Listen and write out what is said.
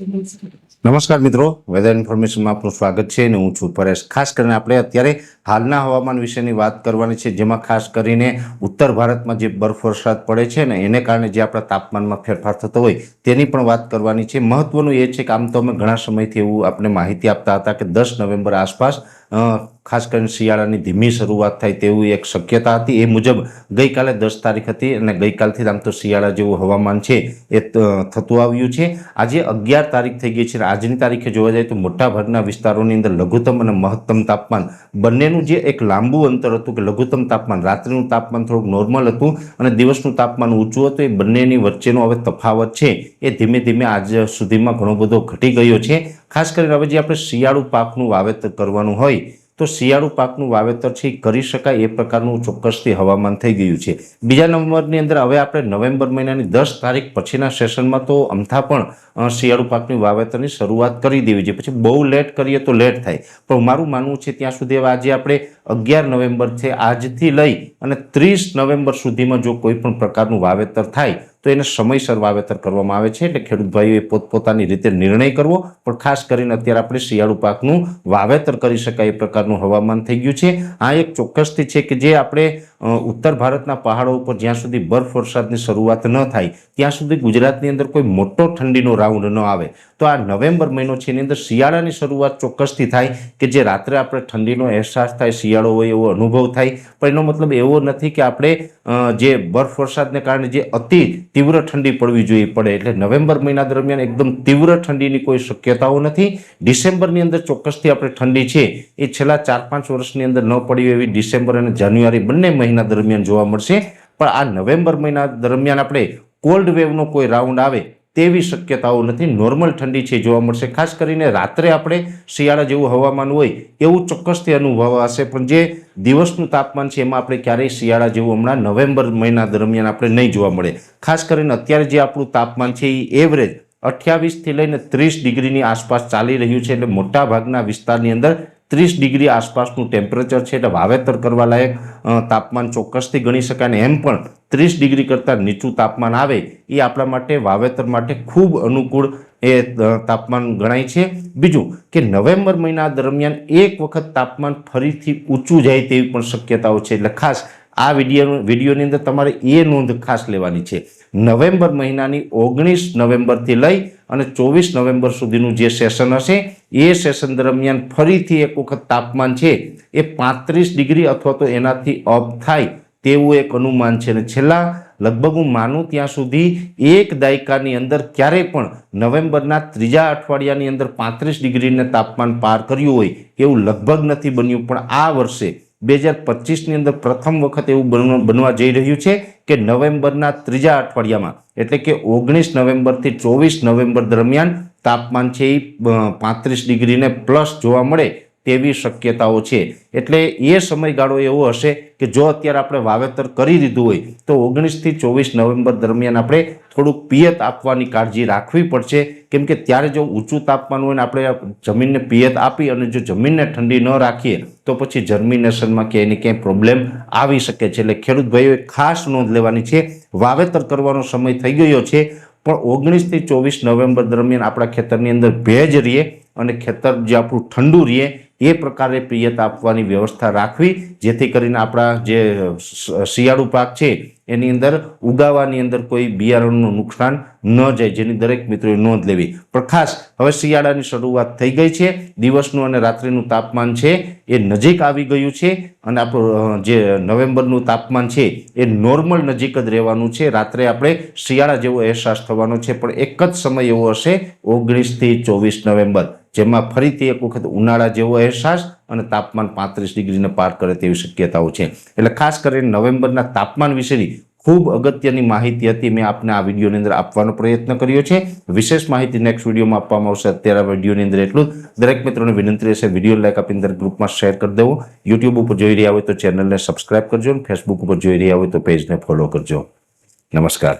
નમસ્કાર મિત્રો વેધર ઇન્ફોર્મેશનમાં આપનું સ્વાગત છે અને હું છું પરેશ. ખાસ કરીને આપણે અત્યારે હાલના હવામાન વિશેની વાત કરવાની છે, જેમાં ખાસ કરીને ઉત્તર ભારતમાં જે બરફ વરસાદ પડે છે ને એને કારણે જે આપણા તાપમાનમાં ફેરફાર થતો હોય તેની પણ વાત કરવાની છે. મહત્વનું એ છે કે આમ તો અમે ઘણા સમયથી એવું આપણે માહિતી આપતા હતા કે દસ નવેમ્બર આસપાસ ખાસ કરીને શિયાળાની ધીમી શરૂઆત થાય તેવી એક શક્યતા હતી. એ મુજબ ગઈકાલે દસ તારીખ હતી અને ગઈકાલથી આમ તો શિયાળા જેવું હવામાન છે એ થતું આવ્યું છે. આજે અગિયાર તારીખ થઈ ગઈ છે અને આજની તારીખે જોવા જાય તો મોટાભાગના વિસ્તારોની અંદર લઘુત્તમ અને મહત્તમ તાપમાન બંનેનું જે એક લાંબુ અંતર હતું કે લઘુત્તમ તાપમાન, રાત્રિનું તાપમાન થોડુંક નોર્મલ હતું અને દિવસનું તાપમાન ઊંચું હતું, એ બંનેની વચ્ચેનો હવે તફાવત છે. એ ધીમે ધીમે આજ સુધીમાં ઘણો બધો ઘટી ગયો છે. ખાસ કરીને હવે જે આપણે શિયાળુ પાકનું વાવેતર કરવાનું હોય તો શિયાળુ પાકનું વાવેતર છે કરી શકાય એ પ્રકારનું ચોક્કસથી હવામાન થઈ ગયું છે. બીજા નંબરની અંદર હવે આપણે નવેમ્બર મહિનાની દસ તારીખ પછીના સેશનમાં તો અમથા પણ શિયાળુ પાકની વાવેતરની શરૂઆત કરી દેવી છે પછી બહુ લેટ કરીએ તો લેટ થાય. પણ મારું માનવું છે, ત્યાં સુધી આજે આપણે અગિયાર નવેમ્બર છે આજથી લઈ અને ત્રીસ નવેમ્બર સુધીમાં જો કોઈ પણ પ્રકારનું વાવેતર થાય, તો એને સમયસર વાવેતર કરવામાં આવે છે. એટલે ખેડૂત ભાઈઓએ પોતપોતાની રીતે નિર્ણય કરવો. પણ ખાસ કરીને અત્યારે આપણે શિયાળુ પાકનું વાવેતર કરી શકાય એ પ્રકારનું હવામાન થઈ ગયું છે. આ એક ચોક્કસથી છે કે જે આપણે ઉત્તર ભારતના પહાડો ઉપર જ્યાં સુધી બરફ વરસાદની શરૂઆત ન થાય, ત્યાં સુધી ગુજરાતની અંદર કોઈ મોટો ઠંડીનો રાઉન્ડ ન આવે. તો આ નવેમ્બર મહિનો છે, એની અંદર શિયાળાની શરૂઆત ચોક્કસથી થાય કે જે રાત્રે આપણે ઠંડીનો અહેસાસ થાય, શિયાળો હોય એવો અનુભવ થાય. પણ એનો મતલબ એવો નથી કે આપણે જે બરફ વરસાદને કારણે જે અતિ તીવ્ર ઠંડી પડવી જોઈએ પડે. એટલે નવેમ્બર મહિના દરમિયાન એકદમ તીવ્ર ઠંડીની કોઈ શક્યતાઓ નથી. ડિસેમ્બરની અંદર ચોક્કસથી આપણે ઠંડી છે. એ છેલ્લા ચાર પાંચ વર્ષની અંદર ન પડી એવી ડિસેમ્બર અને જાન્યુઆરી બંને મહિના દરમિયાન જોવા મળશે. પણ આ નવેમ્બર મહિના દરમિયાન આપણે કોલ્ડ વેવનો કોઈ રાઉન્ડ આવે તેવી શક્યતાઓ નથી. નોર્મલ ઠંડી છે જોવા મળશે. ખાસ કરીને રાત્રે આપણે શિયાળા જેવું હવામાન હોય એવું ચોક્કસથી અનુભવાશે પણ જે દિવસનું તાપમાન છે એમાં આપણે ક્યારેય શિયાળા જેવું હમણાં નવેમ્બર મહિના દરમિયાન આપણે નહીં જોવા મળે. ખાસ કરીને અત્યારે જે આપણું તાપમાન છે એ એવરેજ અઠ્યાવીસથી લઈને ત્રીસ ડિગ્રીની આસપાસ ચાલી રહ્યું છે. એટલે મોટા ભાગના વિસ્તારની અંદર ત્રીસ ડિગ્રી આસપાસનું ટેમ્પરેચર છે એટલે વાવેતર કરવા લાયક તાપમાન ચોક્કસથી ગણી શકાય અને એમ પણ ત્રીસ ડિગ્રી કરતાં નીચું તાપમાન આવે એ આપણા માટે વાવેતર માટે ખૂબ અનુકૂળ એ તાપમાન ગણાય છે. બીજું કે નવેમ્બર મહિના દરમિયાન એક વખત તાપમાન ફરીથી ઊંચું જાય તેવી પણ શક્યતાઓ છે. એટલે ખાસ આ વીડિયો વિડીયોની અંદર તમારે એ નોંધ ખાસ લેવાની છે. નવેમ્બર મહિનાની ઓગણીસ નવેમ્બરથી લઈ અને ચોવીસ નવેમ્બર સુધીનું જે સેશન હશે, એ સેશન દરમિયાન ફરીથી એક વખત તાપમાન છે, એ પાંત્રીસ ડિગ્રી અથવા તો એનાથી અપ થાય તેવું એક અનુમાન છે. અને છેલ્લા, લગભગ હું માનું ત્યાં સુધી એક દાયકાની અંદર ક્યારેય પણ નવેમ્બરના ત્રીજા અઠવાડિયાની અંદર પાંત્રીસ ડિગ્રીને તાપમાન પાર કર્યું હોય એવું લગભગ નથી બન્યું. પણ આ વર્ષે બે હજાર પચીસની અંદર પ્રથમ વખત એવું બનવા જઈ રહ્યું છે કે નવેમ્બરના ત્રીજા અઠવાડિયામાં, એટલે કે ઓગણીસ નવેમ્બરથી ચોવીસ નવેમ્બર દરમિયાન તાપમાન છે એ પાંત્રીસ ડિગ્રીને પ્લસ જોવા મળે તેવી શક્યતાઓ છે. એટલે એ સમયગાળો એવો હશે કે જો અત્યારે આપણે વાવેતર કરી દીધું હોય, તો ઓગણીસથી ચોવીસ નવેમ્બર દરમિયાન આપણે થોડુંક પિયત આપવાની કાળજી રાખવી પડશે. કેમ કે ત્યારે જો ઊંચું તાપમાન હોય ને આપણે જમીનને પિયત આપી અને જો જમીનને ઠંડી ન રાખીએ, તો પછી જર્મિનેશનમાં કે એની ક્યાંય પ્રોબ્લેમ આવી શકે છે. એટલે ખેડૂત ભાઈઓએ ખાસ નોંધ લેવાની છે. વાવેતર કરવાનો સમય થઈ ગયો છે, પણ ઓગણીસથી ચોવીસ નવેમ્બર દરમિયાન આપણા ખેતરની અંદર ભેજ રહીએ અને ખેતર જે આપણું ઠંડુ રહીએ એ પ્રકારે પિયત આપવાની વ્યવસ્થા રાખવી, જેથી કરીને આપણા જે શિયાળુ પાક છે, એની અંદર ઉગાવાની અંદર કોઈ બિયારણનું નુકસાન ન જાય, જેની દરેક મિત્રોએ નોંધ લેવી. પણ ખાસ હવે શિયાળાની શરૂઆત થઈ ગઈ છે, દિવસનું અને રાત્રિનું તાપમાન છે, એ નજીક આવી ગયું છે, અને આપણું જે નવેમ્બરનું તાપમાન છે, એ નોર્મલ નજીક જ રહેવાનું છે. રાત્રે આપણે શિયાળા જેવો અહેસાસ થવાનો છે, પણ એક જ સમય એવો હશે, ઓગણીસથી ચોવીસ નવેમ્બર. જેમાં ફરીથી એક વખત ઉનાળા જેવો અહેસાસ અને તાપમાન પાંત્રીસ ડિગ્રીને પાર કરે તેવી શક્યતાઓ છે. એટલે ખાસ કરીને નવેમ્બરના તાપમાન વિશેની ખૂબ અગત્યની માહિતી હતી મેં આપને આ વિડીયોની અંદર આપવાનો પ્રયત્ન કર્યો છે. વિશેષ માહિતી નેક્સ્ટ વિડીયોમાં આપવામાં આવશે. અત્યારે આ વિડીયોની અંદર એટલું દરેક મિત્રોને વિનંતી રહેશે, વીડિયો લાઈક આપીને દરેક ગ્રુપમાં શેર કરી દેવો. યુટ્યુબ ઉપર જોઈ રહ્યા હોય તો ચેનલને સબસ્ક્રાઇબ કરજો અને ફેસબુક ઉપર જોઈ રહ્યા હોય તો પેજને ફોલો કરજો. નમસ્કાર.